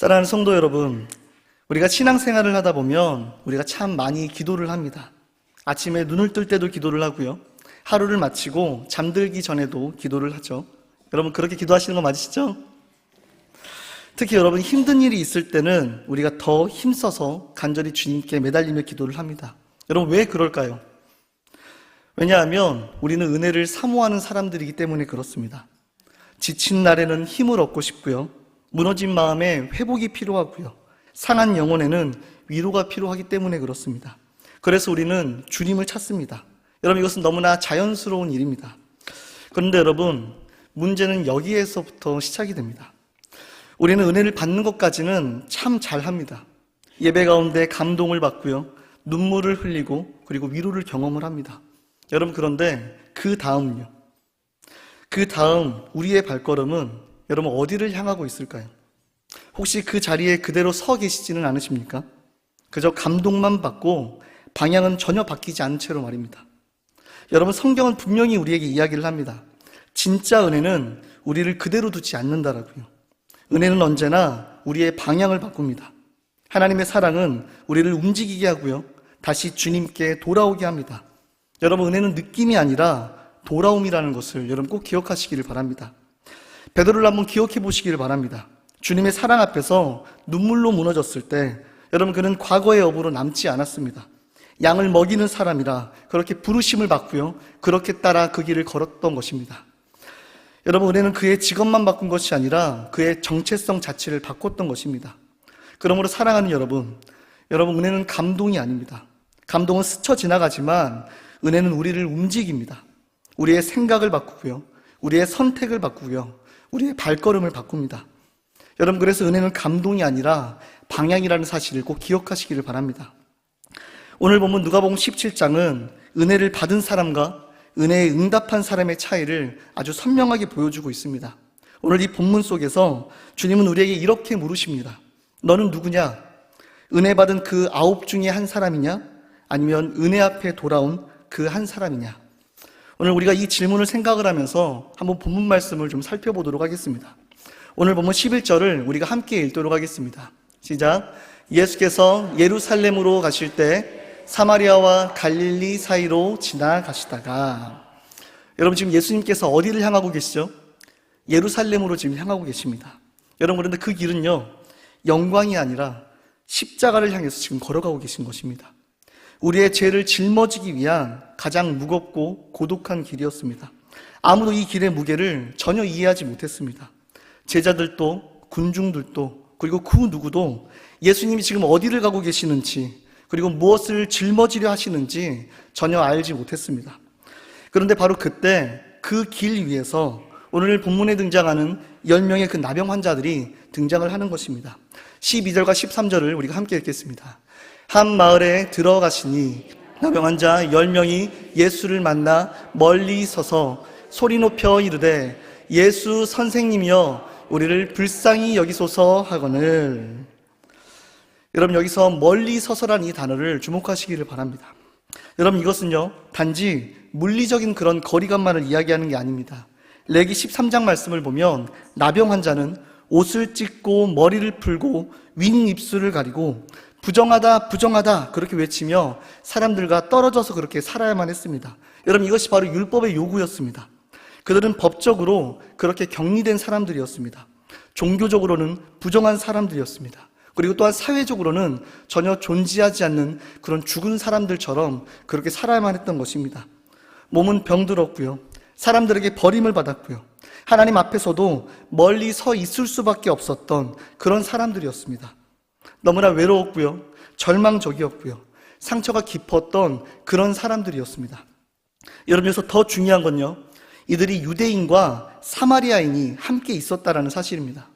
사랑하는 성도 여러분, 우리가 신앙생활을 하다 보면 우리가 참 많이 기도를 합니다. 아침에 눈을 뜰 때도 기도를 하고요. 하루를 마치고 잠들기 전에도 기도를 하죠. 여러분 그렇게 기도하시는 거 맞으시죠? 특히 여러분 힘든 일이 있을 때는 우리가 더 힘써서 간절히 주님께 매달리며 기도를 합니다. 여러분 왜 그럴까요? 왜냐하면 우리는 은혜를 사모하는 사람들이기 때문에 그렇습니다. 지친 날에는 힘을 얻고 싶고요. 무너진 마음에 회복이 필요하고요. 상한 영혼에는 위로가 필요하기 때문에 그렇습니다. 그래서 우리는 주님을 찾습니다. 여러분 이것은 너무나 자연스러운 일입니다. 그런데 여러분 문제는 여기에서부터 시작이 됩니다. 우리는 은혜를 받는 것까지는 참 잘합니다. 예배 가운데 감동을 받고요. 눈물을 흘리고 그리고 위로를 경험을 합니다. 여러분 그런데 그 다음요. 그 다음 우리의 발걸음은 여러분 어디를 향하고 있을까요? 혹시 그 자리에 그대로 서 계시지는 않으십니까? 그저 감동만 받고 방향은 전혀 바뀌지 않은 채로 말입니다. 여러분 성경은 분명히 우리에게 이야기를 합니다. 진짜 은혜는 우리를 그대로 두지 않는다라고요. 은혜는 언제나 우리의 방향을 바꿉니다. 하나님의 사랑은 우리를 움직이게 하고요. 다시 주님께 돌아오게 합니다. 여러분 은혜는 느낌이 아니라 돌아옴이라는 것을 여러분 꼭 기억하시기를 바랍니다. 베드로를 한번 기억해 보시기를 바랍니다. 주님의 사랑 앞에서 눈물로 무너졌을 때 여러분 그는 과거의 업으로 남지 않았습니다. 양을 먹이는 사람이라 그렇게 부르심을 받고요. 그렇게 따라 그 길을 걸었던 것입니다. 여러분 은혜는 그의 직업만 바꾼 것이 아니라 그의 정체성 자체를 바꿨던 것입니다. 그러므로 사랑하는 여러분, 여러분 은혜는 감동이 아닙니다. 감동은 스쳐 지나가지만 은혜는 우리를 움직입니다. 우리의 생각을 바꾸고요. 우리의 선택을 바꾸고요. 우리의 발걸음을 바꿉니다. 여러분 그래서 은혜는 감동이 아니라 방향이라는 사실을 꼭 기억하시기를 바랍니다. 오늘 보면 누가복음 17장은 은혜를 받은 사람과 은혜에 응답한 사람의 차이를 아주 선명하게 보여주고 있습니다. 오늘 이 본문 속에서 주님은 우리에게 이렇게 물으십니다. 너는 누구냐? 은혜 받은 그 아홉 중에 한 사람이냐? 아니면 은혜 앞에 돌아온 그 한 사람이냐? 오늘 우리가 이 질문을 생각을 하면서 한번 본문 말씀을 좀 살펴보도록 하겠습니다. 오늘 보면 11절을 우리가 함께 읽도록 하겠습니다. 시작. 예수께서 예루살렘으로 가실 때 사마리아와 갈릴리 사이로 지나가시다가 여러분 지금 예수님께서 어디를 향하고 계시죠? 예루살렘으로 지금 향하고 계십니다. 여러분 그런데 그 길은요. 영광이 아니라 십자가를 향해서 지금 걸어가고 계신 것입니다. 우리의 죄를 짊어지기 위한 가장 무겁고 고독한 길이었습니다. 아무도 이 길의 무게를 전혀 이해하지 못했습니다. 제자들도 군중들도 그리고 그 누구도 예수님이 지금 어디를 가고 계시는지 그리고 무엇을 짊어지려 하시는지 전혀 알지 못했습니다. 그런데 바로 그때 그 길 위에서 오늘 본문에 등장하는 10명의 그 나병 환자들이 등장을 하는 것입니다. 12절과 13절을 우리가 함께 읽겠습니다. 한 마을에 들어가시니 나병 환자 10명이 예수를 만나 멀리 서서 소리 높여 이르되 예수 선생님이여 우리를 불쌍히 여기소서 하거늘 여러분 여기서 멀리 서서란 이 단어를 주목하시기를 바랍니다. 여러분 이것은요 단지 물리적인 그런 거리감만을 이야기하는 게 아닙니다. 레기 13장 말씀을 보면 나병 환자는 옷을 찢고 머리를 풀고 윙 입술을 가리고 부정하다 부정하다 그렇게 외치며 사람들과 떨어져서 그렇게 살아야만 했습니다. 여러분 이것이 바로 율법의 요구였습니다. 그들은 법적으로 그렇게 격리된 사람들이었습니다. 종교적으로는 부정한 사람들이었습니다. 그리고 또한 사회적으로는 전혀 존재하지 않는 그런 죽은 사람들처럼 그렇게 살아야만 했던 것입니다. 몸은 병들었고요. 사람들에게 버림을 받았고요. 하나님 앞에서도 멀리 서 있을 수밖에 없었던 그런 사람들이었습니다. 너무나 외로웠고요. 절망적이었고요. 상처가 깊었던 그런 사람들이었습니다. 여러분, 여기서 더 중요한 건요. 이들이 유대인과 사마리아인이 함께 있었다라는 사실입니다.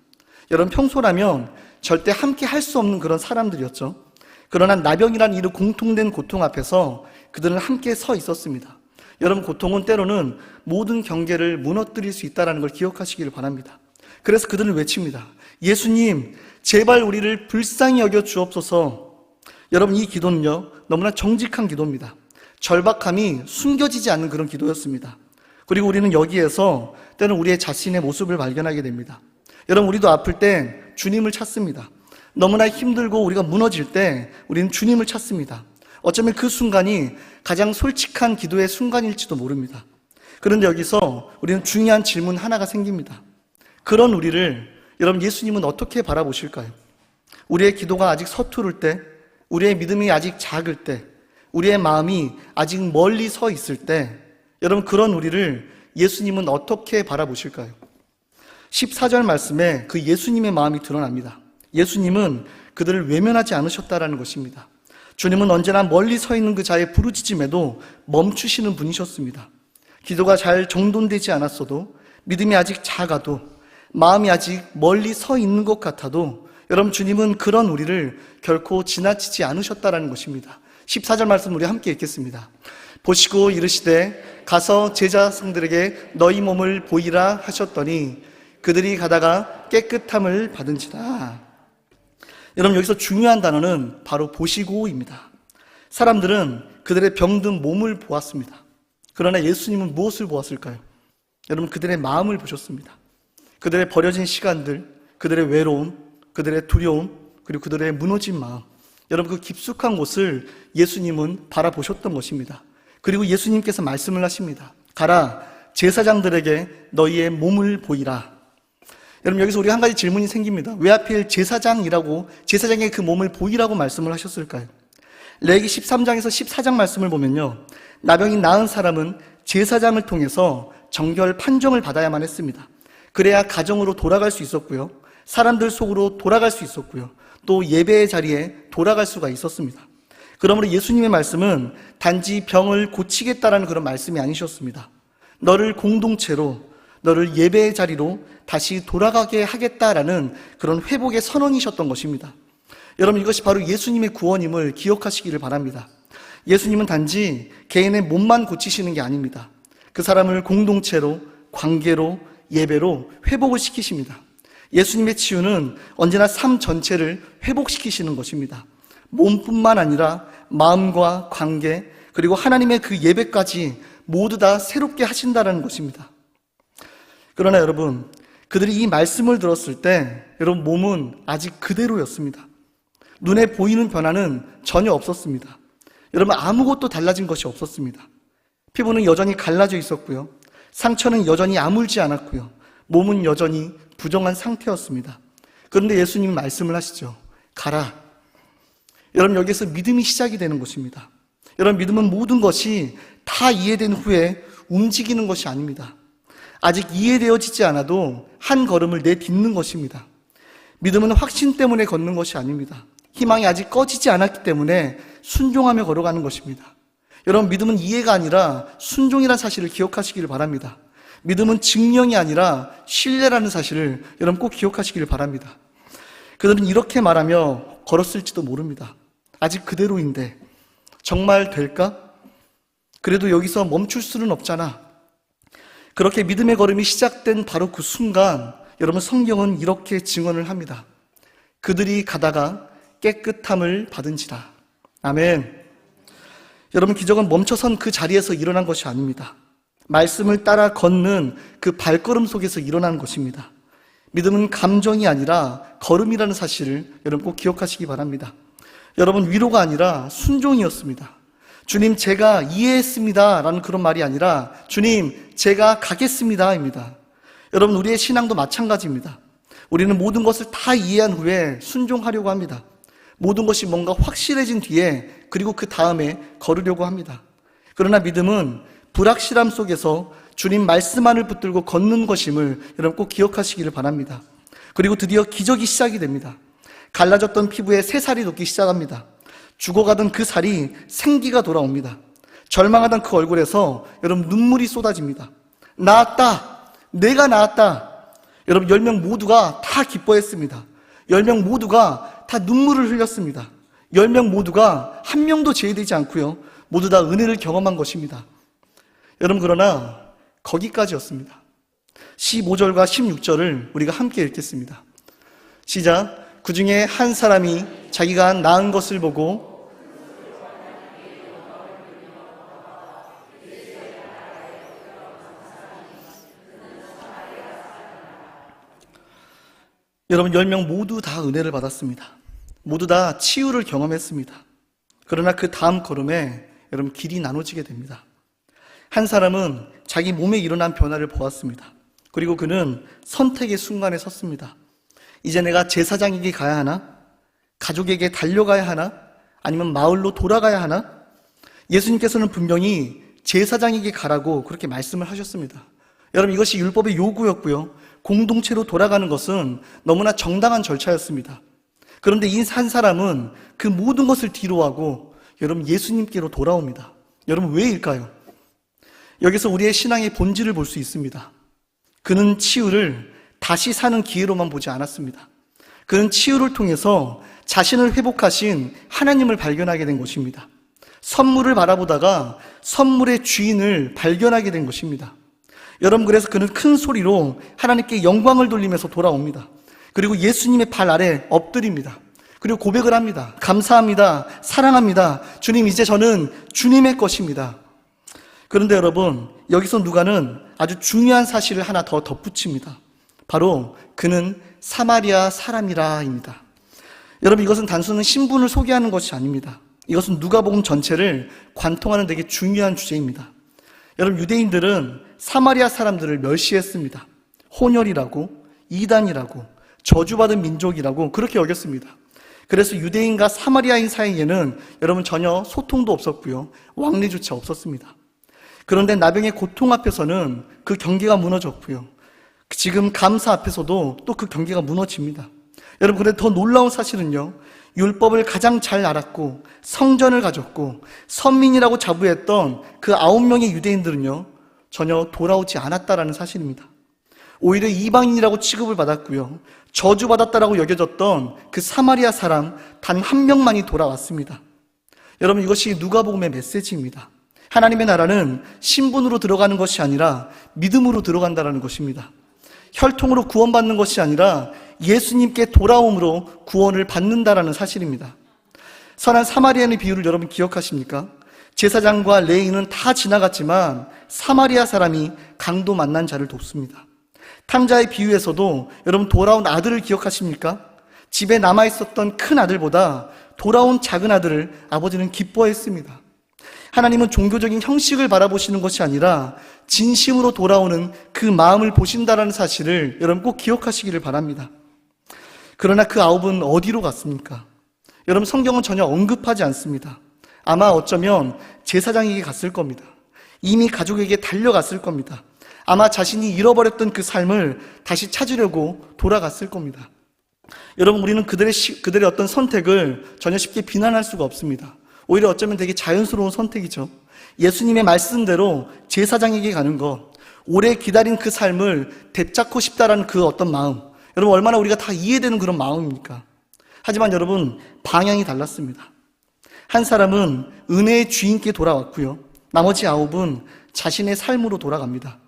여러분, 평소라면 절대 함께 할 수 없는 그런 사람들이었죠. 그러나 나병이라는 이런 공통된 고통 앞에서 그들은 함께 서 있었습니다. 여러분, 고통은 때로는 모든 경계를 무너뜨릴 수 있다는 걸 기억하시기를 바랍니다. 그래서 그들은 외칩니다. 예수님, 제발 우리를 불쌍히 여겨 주옵소서. 여러분, 이 기도는요, 너무나 정직한 기도입니다. 절박함이 숨겨지지 않는 그런 기도였습니다. 그리고 우리는 여기에서 때는 우리의 자신의 모습을 발견하게 됩니다. 여러분, 우리도 아플 때 주님을 찾습니다. 너무나 힘들고 우리가 무너질 때 우리는 주님을 찾습니다. 어쩌면 그 순간이 가장 솔직한 기도의 순간일지도 모릅니다. 그런데 여기서 우리는 중요한 질문 하나가 생깁니다. 그런 우리를 여러분 예수님은 어떻게 바라보실까요? 우리의 기도가 아직 서투를 때, 우리의 믿음이 아직 작을 때, 우리의 마음이 아직 멀리 서 있을 때, 여러분 그런 우리를 예수님은 어떻게 바라보실까요? 14절 말씀에 그 예수님의 마음이 드러납니다. 예수님은 그들을 외면하지 않으셨다라는 것입니다. 주님은 언제나 멀리 서 있는 그 자의 부르짖음에도 멈추시는 분이셨습니다. 기도가 잘 정돈되지 않았어도 믿음이 아직 작아도 마음이 아직 멀리 서 있는 것 같아도 여러분 주님은 그런 우리를 결코 지나치지 않으셨다라는 것입니다. 14절 말씀 우리 함께 읽겠습니다. 보시고 이르시되 가서 제자성들에게 너희 몸을 보이라 하셨더니 그들이 가다가 깨끗함을 받은지라. 여러분 여기서 중요한 단어는 바로 보시고입니다. 사람들은 그들의 병든 몸을 보았습니다. 그러나 예수님은 무엇을 보았을까요? 여러분 그들의 마음을 보셨습니다. 그들의 버려진 시간들, 그들의 외로움, 그들의 두려움, 그리고 그들의 무너진 마음. 여러분 그 깊숙한 곳을 예수님은 바라보셨던 것입니다. 그리고 예수님께서 말씀을 하십니다. 가라 제사장들에게 너희의 몸을 보이라. 여러분 여기서 우리 한 가지 질문이 생깁니다. 왜 하필 제사장이라고 제사장의 그 몸을 보이라고 말씀을 하셨을까요? 레기 13장에서 14장 말씀을 보면요. 나병이 나은 사람은 제사장을 통해서 정결 판정을 받아야만 했습니다. 그래야 가정으로 돌아갈 수 있었고요. 사람들 속으로 돌아갈 수 있었고요. 또 예배의 자리에 돌아갈 수가 있었습니다. 그러므로 예수님의 말씀은 단지 병을 고치겠다라는 그런 말씀이 아니셨습니다. 너를 공동체로, 너를 예배의 자리로 다시 돌아가게 하겠다라는 그런 회복의 선언이셨던 것입니다. 여러분 이것이 바로 예수님의 구원임을 기억하시기를 바랍니다. 예수님은 단지 개인의 몸만 고치시는 게 아닙니다. 그 사람을 공동체로, 관계로, 예배로 회복을 시키십니다. 예수님의 치유는 언제나 삶 전체를 회복시키시는 것입니다. 몸뿐만 아니라 마음과 관계, 그리고 하나님의 그 예배까지 모두 다 새롭게 하신다는 것입니다. 그러나 여러분, 그들이 이 말씀을 들었을 때 여러분 몸은 아직 그대로였습니다. 눈에 보이는 변화는 전혀 없었습니다. 여러분 아무것도 달라진 것이 없었습니다. 피부는 여전히 갈라져 있었고요. 상처는 여전히 아물지 않았고요. 몸은 여전히 부정한 상태였습니다. 그런데 예수님이 말씀을 하시죠. 가라. 여러분 여기서 믿음이 시작이 되는 것입니다. 여러분 믿음은 모든 것이 다 이해된 후에 움직이는 것이 아닙니다. 아직 이해되어지지 않아도 한 걸음을 내딛는 것입니다. 믿음은 확신 때문에 걷는 것이 아닙니다. 희망이 아직 꺼지지 않았기 때문에 순종하며 걸어가는 것입니다. 여러분, 믿음은 이해가 아니라 순종이라는 사실을 기억하시기를 바랍니다. 믿음은 증명이 아니라 신뢰라는 사실을 여러분 꼭 기억하시기를 바랍니다. 그들은 이렇게 말하며 걸었을지도 모릅니다. 아직 그대로인데, 정말 될까? 그래도 여기서 멈출 수는 없잖아. 그렇게 믿음의 걸음이 시작된 바로 그 순간, 여러분 성경은 이렇게 증언을 합니다. 그들이 가다가 깨끗함을 받은지라. 아멘. 여러분 기적은 멈춰선 그 자리에서 일어난 것이 아닙니다. 말씀을 따라 걷는 그 발걸음 속에서 일어난 것입니다. 믿음은 감정이 아니라 걸음이라는 사실을 여러분 꼭 기억하시기 바랍니다. 여러분 위로가 아니라 순종이었습니다. 주님 제가 이해했습니다 라는 그런 말이 아니라 주님 제가 가겠습니다입니다. 여러분 우리의 신앙도 마찬가지입니다. 우리는 모든 것을 다 이해한 후에 순종하려고 합니다. 모든 것이 뭔가 확실해진 뒤에 그리고 그 다음에 걸으려고 합니다. 그러나 믿음은 불확실함 속에서 주님 말씀만을 붙들고 걷는 것임을 여러분 꼭 기억하시기를 바랍니다. 그리고 드디어 기적이 시작이 됩니다. 갈라졌던 피부에 새 살이 돋기 시작합니다. 죽어가던 그 살이 생기가 돌아옵니다. 절망하던 그 얼굴에서 여러분 눈물이 쏟아집니다. 나았다! 내가 나았다! 여러분 10명 모두가 다 기뻐했습니다. 10명 모두가 다 눈물을 흘렸습니다. 10명 모두가 한 명도 제외되지 않고요. 모두 다 은혜를 경험한 것입니다. 여러분 그러나 거기까지였습니다. 15절과 16절을 우리가 함께 읽겠습니다. 시작. 그 중에 한 사람이 자기가 낳은 것을 보고 여러분 10명 모두 다 은혜를 받았습니다. 모두 다 치유를 경험했습니다. 그러나 그 다음 걸음에 여러분 길이 나눠지게 됩니다. 한 사람은 자기 몸에 일어난 변화를 보았습니다. 그리고 그는 선택의 순간에 섰습니다. 이제 내가 제사장에게 가야 하나? 가족에게 달려가야 하나? 아니면 마을로 돌아가야 하나? 예수님께서는 분명히 제사장에게 가라고 그렇게 말씀을 하셨습니다. 여러분 이것이 율법의 요구였고요. 공동체로 돌아가는 것은 너무나 정당한 절차였습니다. 그런데 이한 사람은 그 모든 것을 뒤로하고 여러분 예수님께로 돌아옵니다. 여러분 왜일까요? 여기서 우리의 신앙의 본질을 볼 수 있습니다. 그는 치유를 다시 사는 기회로만 보지 않았습니다. 그는 치유를 통해서 자신을 회복하신 하나님을 발견하게 된 것입니다. 선물을 바라보다가 선물의 주인을 발견하게 된 것입니다. 여러분, 그래서 그는 큰 소리로 하나님께 영광을 돌리면서 돌아옵니다. 그리고 예수님의 발 아래 엎드립니다. 그리고 고백을 합니다. 감사합니다. 사랑합니다. 주님, 이제 저는 주님의 것입니다. 그런데 여러분, 여기서 누가는 아주 중요한 사실을 하나 더 덧붙입니다. 바로 그는 사마리아 사람이라입니다. 여러분, 이것은 단순한 신분을 소개하는 것이 아닙니다. 이것은 누가복음 전체를 관통하는 되게 중요한 주제입니다. 여러분, 유대인들은 사마리아 사람들을 멸시했습니다. 혼혈이라고, 이단이라고, 저주받은 민족이라고 그렇게 여겼습니다. 그래서 유대인과 사마리아인 사이에는 여러분 전혀 소통도 없었고요. 왕래조차 없었습니다. 그런데 나병의 고통 앞에서는 그 경계가 무너졌고요. 지금 감사 앞에서도 또 그 경계가 무너집니다. 여러분, 그런데 더 놀라운 사실은요. 율법을 가장 잘 알았고 성전을 가졌고 선민이라고 자부했던 그 아홉 명의 유대인들은요. 전혀 돌아오지 않았다라는 사실입니다. 오히려 이방인이라고 취급을 받았고요. 저주받았다라고 여겨졌던 그 사마리아 사람 단 한 명만이 돌아왔습니다. 여러분 이것이 누가복음의 메시지입니다. 하나님의 나라는 신분으로 들어가는 것이 아니라 믿음으로 들어간다라는 것입니다. 혈통으로 구원받는 것이 아니라 예수님께 돌아옴으로 구원을 받는다라는 사실입니다. 선한 사마리아의 비유를 여러분 기억하십니까? 제사장과 레이는 다 지나갔지만 사마리아 사람이 강도 만난 자를 돕습니다. 탕자의 비유에서도 여러분 돌아온 아들을 기억하십니까? 집에 남아 있었던 큰 아들보다 돌아온 작은 아들을 아버지는 기뻐했습니다. 하나님은 종교적인 형식을 바라보시는 것이 아니라 진심으로 돌아오는 그 마음을 보신다라는 사실을 여러분 꼭 기억하시기를 바랍니다. 그러나 그 아홉은 어디로 갔습니까? 여러분 성경은 전혀 언급하지 않습니다. 아마 어쩌면 제사장에게 갔을 겁니다. 이미 가족에게 달려갔을 겁니다. 아마 자신이 잃어버렸던 그 삶을 다시 찾으려고 돌아갔을 겁니다. 여러분, 우리는 그들의, 시, 그들의 어떤 선택을 전혀 쉽게 비난할 수가 없습니다. 오히려 어쩌면 되게 자연스러운 선택이죠. 예수님의 말씀대로 제사장에게 가는 것, 오래 기다린 그 삶을 되찾고 싶다라는 그 어떤 마음. 여러분, 얼마나 우리가 다 이해되는 그런 마음입니까? 하지만 여러분, 방향이 달랐습니다. 한 사람은 은혜의 주인께 돌아왔고요. 나머지 아홉은 자신의 삶으로 돌아갑니다.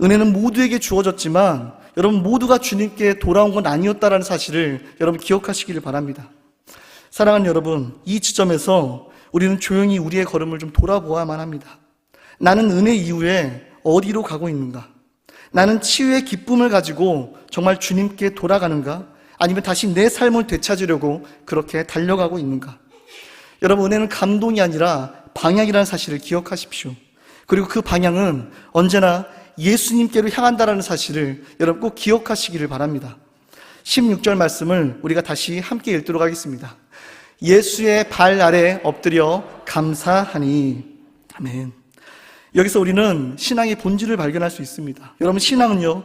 은혜는 모두에게 주어졌지만 여러분 모두가 주님께 돌아온 건 아니었다라는 사실을 여러분 기억하시기를 바랍니다. 사랑하는 여러분, 이 지점에서 우리는 조용히 우리의 걸음을 좀 돌아보아야만 합니다. 나는 은혜 이후에 어디로 가고 있는가? 나는 치유의 기쁨을 가지고 정말 주님께 돌아가는가? 아니면 다시 내 삶을 되찾으려고 그렇게 달려가고 있는가? 여러분, 은혜는 감동이 아니라 방향이라는 사실을 기억하십시오. 그리고 그 방향은 언제나 예수님께로 향한다라는 사실을 여러분 꼭 기억하시기를 바랍니다. 16절 말씀을 우리가 다시 함께 읽도록 하겠습니다. 예수의 발 아래 엎드려 감사하니. 아멘. 여기서 우리는 신앙의 본질을 발견할 수 있습니다. 여러분, 신앙은요,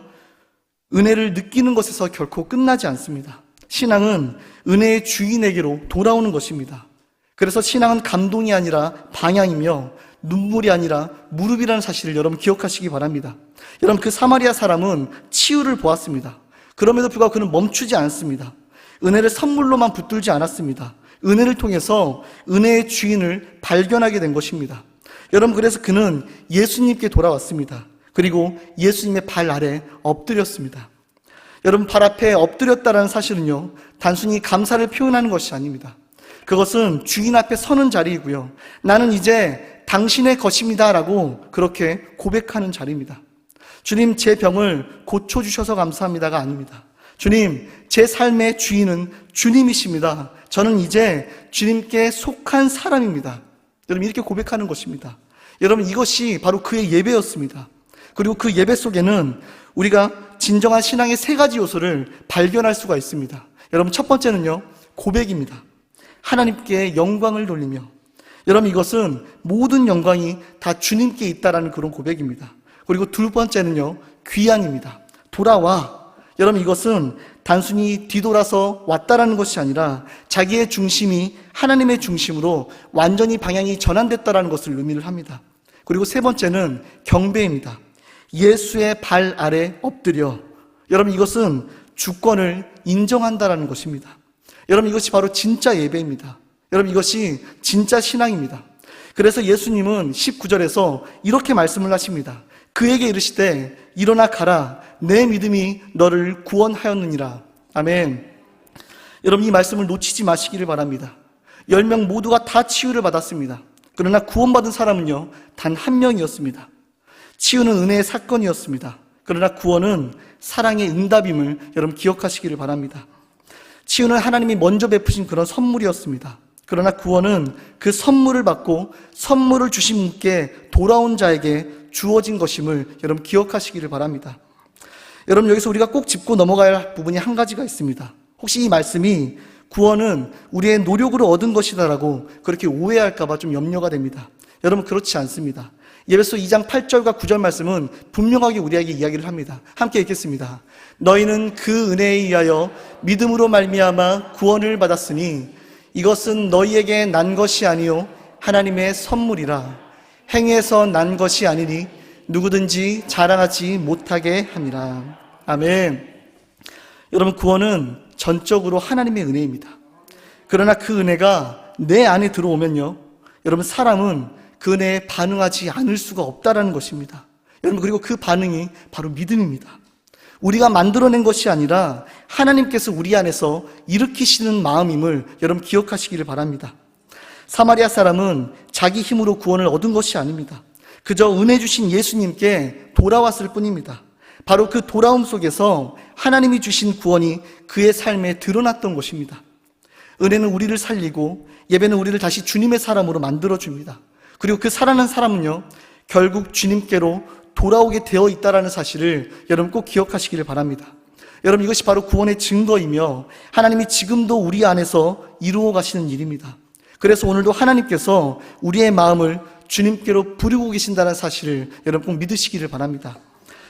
은혜를 느끼는 것에서 결코 끝나지 않습니다. 신앙은 은혜의 주인에게로 돌아오는 것입니다. 그래서 신앙은 감동이 아니라 방향이며 눈물이 아니라 무릎이라는 사실을 여러분 기억하시기 바랍니다. 여러분 그 사마리아 사람은 치유를 보았습니다. 그럼에도 불구하고 그는 멈추지 않습니다. 은혜를 선물로만 붙들지 않았습니다. 은혜를 통해서 은혜의 주인을 발견하게 된 것입니다. 여러분 그래서 그는 예수님께 돌아왔습니다. 그리고 예수님의 발 아래 엎드렸습니다. 여러분 발 앞에 엎드렸다라는 사실은요 단순히 감사를 표현하는 것이 아닙니다. 그것은 주인 앞에 서는 자리이고요. 나는 이제 당신의 것입니다 라고 그렇게 고백하는 자리입니다. 주님 제 병을 고쳐주셔서 감사합니다가 아닙니다. 주님, 제 삶의 주인은 주님이십니다. 저는 이제 주님께 속한 사람입니다. 여러분, 이렇게 고백하는 것입니다. 여러분, 이것이 바로 그의 예배였습니다. 그리고 그 예배 속에는 우리가 진정한 신앙의 세 가지 요소를 발견할 수가 있습니다. 여러분, 첫 번째는요, 고백입니다. 하나님께 영광을 돌리며, 여러분, 이것은 모든 영광이 다 주님께 있다라는 그런 고백입니다. 그리고 두 번째는요, 귀환입니다. 돌아와. 여러분, 이것은 단순히 뒤돌아서 왔다라는 것이 아니라 자기의 중심이 하나님의 중심으로 완전히 방향이 전환됐다라는 것을 의미를 합니다. 그리고 세 번째는 경배입니다. 예수의 발 아래 엎드려. 여러분, 이것은 주권을 인정한다라는 것입니다. 여러분, 이것이 바로 진짜 예배입니다. 여러분, 이것이 진짜 신앙입니다. 그래서 예수님은 19절에서 이렇게 말씀을 하십니다. 그에게 이르시되 일어나 가라 내 믿음이 너를 구원하였느니라. 아멘. 여러분 이 말씀을 놓치지 마시기를 바랍니다. 열명 모두가 다 치유를 받았습니다. 그러나 구원받은 사람은요 단 한 명이었습니다. 치유는 은혜의 사건이었습니다. 그러나 구원은 사랑의 응답임을 여러분 기억하시기를 바랍니다. 치유는 하나님이 먼저 베푸신 그런 선물이었습니다. 그러나 구원은 그 선물을 받고 선물을 주신 분께 돌아온 자에게 주어진 것임을 여러분 기억하시기를 바랍니다. 여러분 여기서 우리가 꼭 짚고 넘어가야 할 부분이 한 가지가 있습니다. 혹시 이 말씀이 구원은 우리의 노력으로 얻은 것이다라고 그렇게 오해할까봐 좀 염려가 됩니다. 여러분 그렇지 않습니다. 예배소 2장 8절과 9절 말씀은 분명하게 우리에게 이야기를 합니다. 함께 읽겠습니다. 너희는 그 은혜에 의하여 믿음으로 말미암아 구원을 받았으니 이것은 너희에게 난 것이 아니요 하나님의 선물이라 행해서 난 것이 아니니 누구든지 자랑하지 못하게 함이라. 아멘. 여러분 구원은 전적으로 하나님의 은혜입니다. 그러나 그 은혜가 내 안에 들어오면요. 여러분 사람은 그 은혜에 반응하지 않을 수가 없다라는 것입니다. 여러분 그리고 그 반응이 바로 믿음입니다. 우리가 만들어낸 것이 아니라 하나님께서 우리 안에서 일으키시는 마음임을 여러분 기억하시기를 바랍니다. 사마리아 사람은 자기 힘으로 구원을 얻은 것이 아닙니다. 그저 은혜 주신 예수님께 돌아왔을 뿐입니다. 바로 그 돌아옴 속에서 하나님이 주신 구원이 그의 삶에 드러났던 것입니다. 은혜는 우리를 살리고 예배는 우리를 다시 주님의 사람으로 만들어줍니다. 그리고 그 살아난 사람은요, 결국 주님께로 돌아오게 되어 있다라는 사실을 여러분 꼭 기억하시기를 바랍니다. 여러분 이것이 바로 구원의 증거이며 하나님이 지금도 우리 안에서 이루어 가시는 일입니다. 그래서 오늘도 하나님께서 우리의 마음을 주님께로 부르고 계신다는 사실을 여러분 꼭 믿으시기를 바랍니다.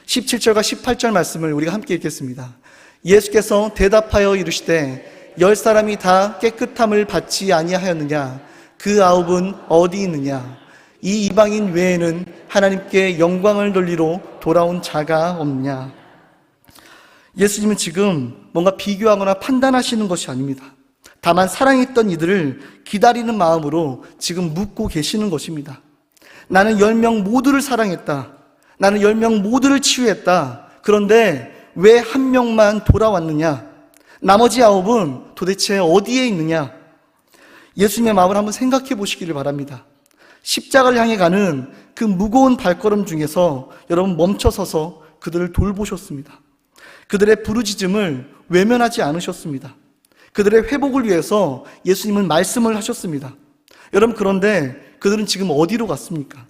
17절과 18절 말씀을 우리가 함께 읽겠습니다. 예수께서 대답하여 이르시되 열 사람이 다 깨끗함을 받지 아니하였느냐 그 아홉은 어디 있느냐 이 이방인 외에는 하나님께 영광을 돌리러 돌아온 자가 없냐 예수님은 지금 뭔가 비교하거나 판단하시는 것이 아닙니다. 다만 사랑했던 이들을 기다리는 마음으로 지금 묻고 계시는 것입니다. 나는 열 명 모두를 사랑했다. 나는 열 명 모두를 치유했다. 그런데 왜 한 명만 돌아왔느냐? 나머지 아홉은 도대체 어디에 있느냐? 예수님의 마음을 한번 생각해 보시기를 바랍니다. 십자가를 향해 가는 그 무거운 발걸음 중에서 여러분 멈춰서서 그들을 돌보셨습니다. 그들의 부르짖음을 외면하지 않으셨습니다. 그들의 회복을 위해서 예수님은 말씀을 하셨습니다. 여러분 그런데 그들은 지금 어디로 갔습니까?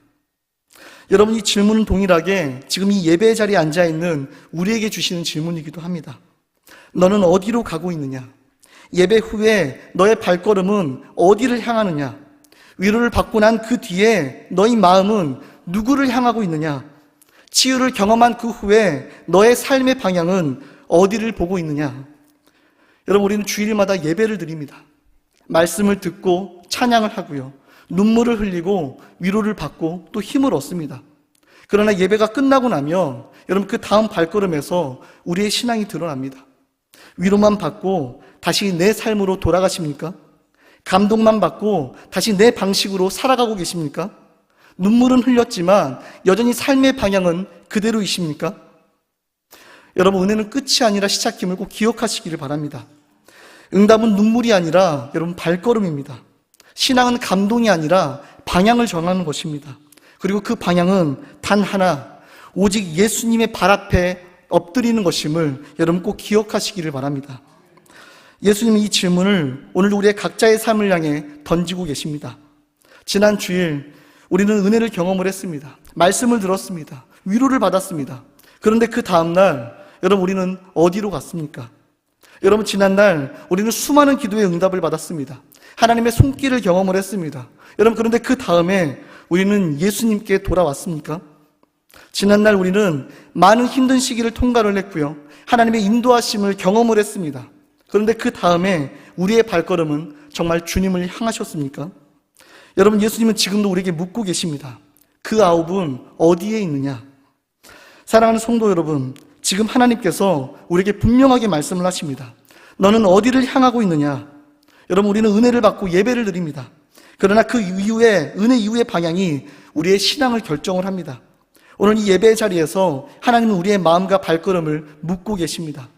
여러분 이 질문은 동일하게 지금 이 예배 자리에 앉아 있는 우리에게 주시는 질문이기도 합니다. 너는 어디로 가고 있느냐? 예배 후에 너의 발걸음은 어디를 향하느냐? 위로를 받고 난 그 뒤에 너희 마음은 누구를 향하고 있느냐? 치유를 경험한 그 후에 너의 삶의 방향은 어디를 보고 있느냐? 여러분, 우리는 주일마다 예배를 드립니다. 말씀을 듣고 찬양을 하고요. 눈물을 흘리고 위로를 받고 또 힘을 얻습니다. 그러나 예배가 끝나고 나면 여러분 그 다음 발걸음에서 우리의 신앙이 드러납니다. 위로만 받고 다시 내 삶으로 돌아가십니까? 감동만 받고 다시 내 방식으로 살아가고 계십니까? 눈물은 흘렸지만 여전히 삶의 방향은 그대로이십니까? 여러분, 은혜는 끝이 아니라 시작임을 꼭 기억하시기를 바랍니다. 응답은 눈물이 아니라 여러분 발걸음입니다. 신앙은 감동이 아니라 방향을 정하는 것입니다. 그리고 그 방향은 단 하나, 오직 예수님의 발 앞에 엎드리는 것임을 여러분 꼭 기억하시기를 바랍니다. 예수님이 이 질문을 오늘 우리의 각자의 삶을 향해 던지고 계십니다. 지난 주일 우리는 은혜를 경험을 했습니다. 말씀을 들었습니다. 위로를 받았습니다. 그런데 그 다음날 여러분 우리는 어디로 갔습니까? 여러분 지난날 우리는 수많은 기도의 응답을 받았습니다. 하나님의 손길을 경험을 했습니다. 여러분 그런데 그 다음에 우리는 예수님께 돌아왔습니까? 지난날 우리는 많은 힘든 시기를 통과를 했고요. 하나님의 인도하심을 경험을 했습니다. 그런데 그 다음에 우리의 발걸음은 정말 주님을 향하셨습니까? 여러분 예수님은 지금도 우리에게 묻고 계십니다. 그 아홉은 어디에 있느냐? 사랑하는 성도 여러분, 지금 하나님께서 우리에게 분명하게 말씀을 하십니다. 너는 어디를 향하고 있느냐? 여러분, 우리는 은혜를 받고 예배를 드립니다. 그러나 그 이후에, 은혜 이후의 방향이 우리의 신앙을 결정을 합니다. 오늘 이 예배 자리에서 하나님은 우리의 마음과 발걸음을 묻고 계십니다.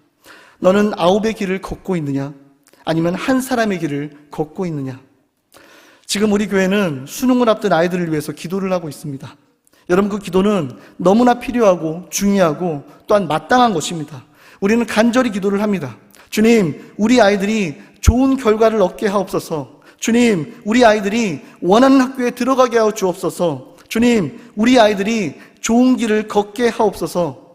너는 아홉의 길을 걷고 있느냐? 아니면 한 사람의 길을 걷고 있느냐? 지금 우리 교회는 수능을 앞둔 아이들을 위해서 기도를 하고 있습니다. 여러분 그 기도는 너무나 필요하고 중요하고 또한 마땅한 것입니다. 우리는 간절히 기도를 합니다. 주님, 우리 아이들이 좋은 결과를 얻게 하옵소서. 주님, 우리 아이들이 원하는 학교에 들어가게 하여 주옵소서. 주님, 우리 아이들이 좋은 길을 걷게 하옵소서.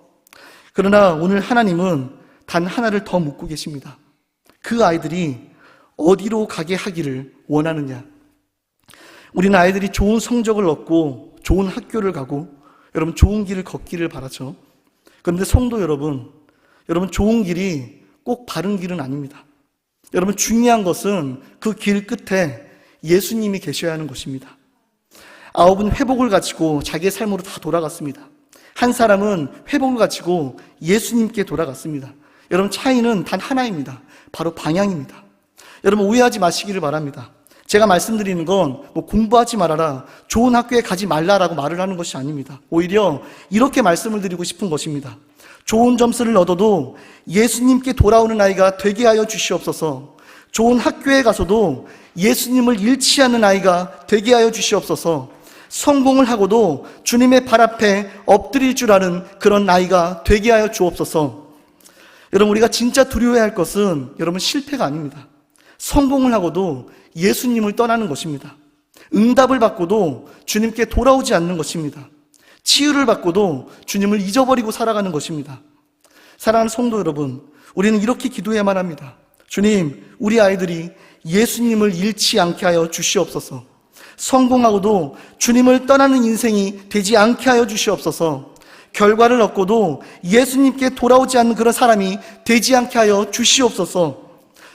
그러나 오늘 하나님은 단 하나를 더 묻고 계십니다. 그 아이들이 어디로 가게 하기를 원하느냐? 우리는 아이들이 좋은 성적을 얻고 좋은 학교를 가고 여러분 좋은 길을 걷기를 바라죠. 그런데 성도 여러분, 여러분 좋은 길이 꼭 바른 길은 아닙니다. 여러분 중요한 것은 그 길 끝에 예수님이 계셔야 하는 것입니다. 아홉은 회복을 가지고 자기의 삶으로 다 돌아갔습니다. 한 사람은 회복을 가지고 예수님께 돌아갔습니다. 여러분 차이는 단 하나입니다. 바로 방향입니다. 여러분 오해하지 마시기를 바랍니다. 제가 말씀드리는 건 뭐 공부하지 말아라, 좋은 학교에 가지 말라라고 말을 하는 것이 아닙니다. 오히려 이렇게 말씀을 드리고 싶은 것입니다. 좋은 점수를 얻어도 예수님께 돌아오는 아이가 되게 하여 주시옵소서. 좋은 학교에 가서도 예수님을 않는 아이가 되게 하여 주시옵소서. 성공을 하고도 주님의 발 앞에 엎드릴 줄 아는 그런 아이가 되게 하여 주옵소서. 여러분, 우리가 진짜 두려워해야 할 것은 여러분 실패가 아닙니다. 성공을 하고도 예수님을 떠나는 것입니다. 응답을 받고도 주님께 돌아오지 않는 것입니다. 치유를 받고도 주님을 잊어버리고 살아가는 것입니다. 사랑하는 성도 여러분, 우리는 이렇게 기도해야만 합니다. 주님, 우리 아이들이 예수님을 잃지 않게 하여 주시옵소서. 성공하고도 주님을 떠나는 인생이 되지 않게 하여 주시옵소서. 결과를 얻고도 예수님께 돌아오지 않는 그런 사람이 되지 않게 하여 주시옵소서.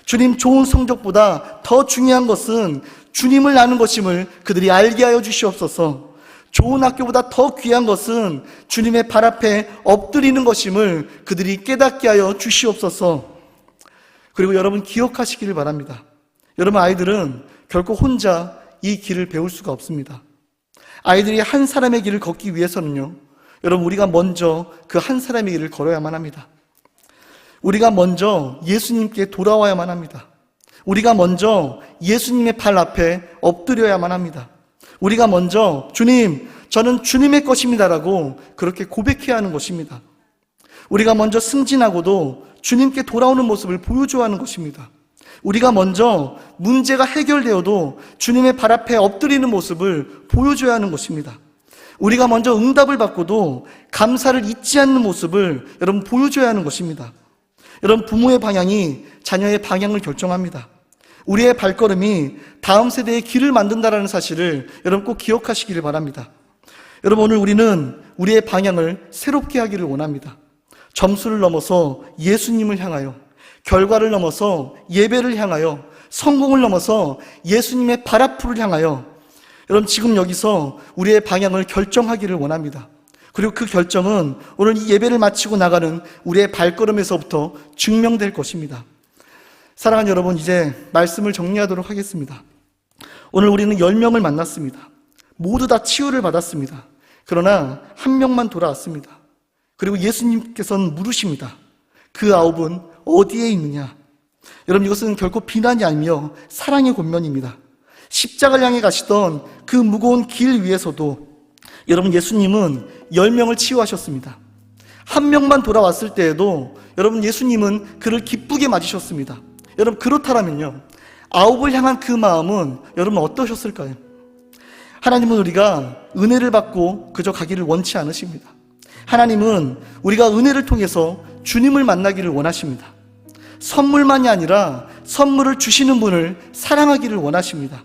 주님 좋은 성적보다 더 중요한 것은 주님을 아는 것임을 그들이 알게 하여 주시옵소서. 좋은 학교보다 더 귀한 것은 주님의 발 앞에 엎드리는 것임을 그들이 깨닫게 하여 주시옵소서. 그리고 여러분 기억하시기를 바랍니다. 여러분 아이들은 결코 혼자 이 길을 배울 수가 없습니다. 아이들이 한 사람의 길을 걷기 위해서는요. 여러분 우리가 먼저 그 한 사람의 길을 걸어야만 합니다. 우리가 먼저 예수님께 돌아와야만 합니다. 우리가 먼저 예수님의 발 앞에 엎드려야만 합니다. 우리가 먼저 주님, 저는 주님의 것입니다라고 그렇게 고백해야 하는 것입니다. 우리가 먼저 승진하고도 주님께 돌아오는 모습을 보여줘야 하는 것입니다. 우리가 먼저 문제가 해결되어도 주님의 발 앞에 엎드리는 모습을 보여줘야 하는 것입니다. 우리가 먼저 응답을 받고도 감사를 잊지 않는 모습을 여러분 보여줘야 하는 것입니다. 여러분 부모의 방향이 자녀의 방향을 결정합니다. 우리의 발걸음이 다음 세대의 길을 만든다라는 사실을 여러분 꼭 기억하시기를 바랍니다. 여러분 오늘 우리는 우리의 방향을 새롭게 하기를 원합니다. 점수를 넘어서 예수님을 향하여 결과를 넘어서 예배를 향하여 성공을 넘어서 예수님의 발 앞을 향하여 여러분 지금 여기서 우리의 방향을 결정하기를 원합니다. 그리고 그 결정은 오늘 이 예배를 마치고 나가는 우리의 발걸음에서부터 증명될 것입니다. 사랑하는 여러분, 이제 말씀을 정리하도록 하겠습니다. 오늘 우리는 10명을 만났습니다. 모두 다 치유를 받았습니다. 그러나 한 명만 돌아왔습니다. 그리고 예수님께서는 물으십니다. 그 아홉은 어디에 있느냐? 여러분, 이것은 결코 비난이 아니며 사랑의 권면입니다. 십자가를 향해 가시던 그 무거운 길 위에서도 여러분 예수님은 10명을 치유하셨습니다. 한 명만 돌아왔을 때에도 여러분 예수님은 그를 기쁘게 맞으셨습니다. 여러분 그렇다면요. 아홉을 향한 그 마음은 여러분 어떠셨을까요? 하나님은 우리가 은혜를 받고 그저 가기를 원치 않으십니다. 하나님은 우리가 은혜를 통해서 주님을 만나기를 원하십니다. 선물만이 아니라 선물을 주시는 분을 사랑하기를 원하십니다.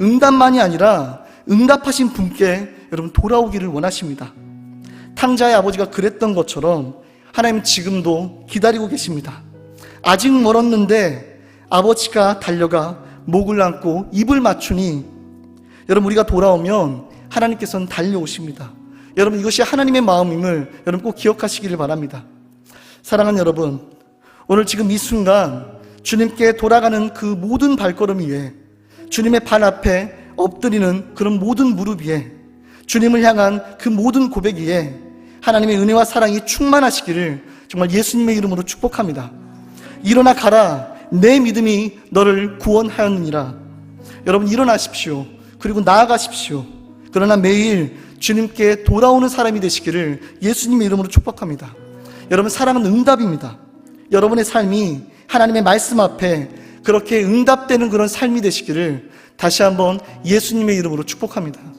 응답만이 아니라 응답하신 분께 여러분 돌아오기를 원하십니다. 탕자의 아버지가 그랬던 것처럼 하나님 지금도 기다리고 계십니다. 아직 멀었는데 아버지가 달려가 목을 안고 입을 맞추니 여러분 우리가 돌아오면 하나님께서는 달려오십니다. 여러분 이것이 하나님의 마음임을 여러분 꼭 기억하시기를 바랍니다. 사랑하는 여러분, 오늘 지금 이 순간 주님께 돌아가는 그 모든 발걸음 위에 주님의 발 앞에 엎드리는 그런 모든 무릎 위에 주님을 향한 그 모든 고백 위에 하나님의 은혜와 사랑이 충만하시기를 정말 예수님의 이름으로 축복합니다. 일어나 가라. 내 믿음이 너를 구원하였느니라. 여러분 일어나십시오. 그리고 나아가십시오. 그러나 매일 주님께 돌아오는 사람이 되시기를 예수님의 이름으로 축복합니다. 여러분 사랑은 응답입니다. 여러분의 삶이 하나님의 말씀 앞에 그렇게 응답되는 그런 삶이 되시기를 다시 한번 예수님의 이름으로 축복합니다.